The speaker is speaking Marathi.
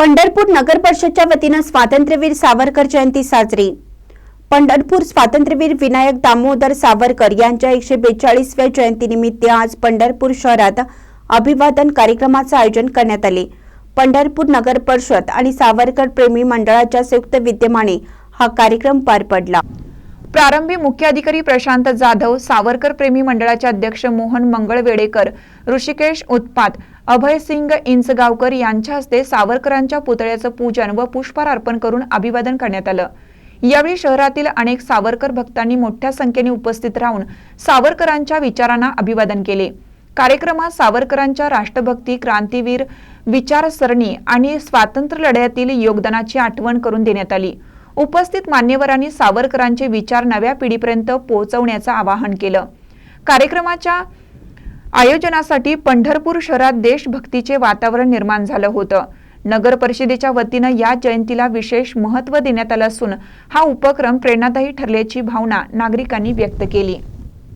पंढरपूर नगर परिषदच्या वतीनं स्वातंत्र्यवीर सावरकर जयंती साजरी. पंढरपूर स्वातंत्र्यवीर विनायक दामोदर सावरकर यांच्या एकशे बेचाळीसव्या जयंतीनिमित्त आज पंढरपूर शहरात अभिवादन कार्यक्रमाचं आयोजन करण्यात आले. पंढरपूर नगर परिषद आणि सावरकर प्रेमी मंडळाच्या संयुक्त विद्यमाने हा कार्यक्रम पार पडला. प्रारंभी मुख्य अधिकारी प्रशांत जाधव सावरकर प्रेमी मंडळाचे अध्यक्ष मोहन मंगळवेडेकर ऋषिकेश उत्पात अभय सिंग इंचगावकर यांच्या हस्ते सावरकरांच्या पुतळ्याचं पूजन व पुष्पहार अर्पण करून अभिवादन करण्यात आलं. यावेळी शहरातील अनेक सावरकर भक्तांनी मोठ्या संख्येने उपस्थित राहून सावरकरांच्या विचारांना अभिवादन केले. कार्यक्रमात सावरकरांच्या राष्ट्रभक्ती क्रांतीवीर विचारसरणी आणि स्वातंत्र्य लढ्यातील योगदानाची आठवण करून देण्यात आली. उपस्थित मान्यवरांनी सावरकरांचे विचार नव्या पिढीपर्यंत पोहोचवण्याचं आवाहन केलं. कार्यक्रमाच्या आयोजनासाठी पंढरपूर शहरात देशभक्तीचे वातावरण निर्माण झालं होतं. नगर परिषदेच्या वतीनं या जयंतीला विशेष महत्त्व देण्यात आलं असून हा उपक्रम प्रेरणादायी ठरल्याची भावना नागरिकांनी व्यक्त केली.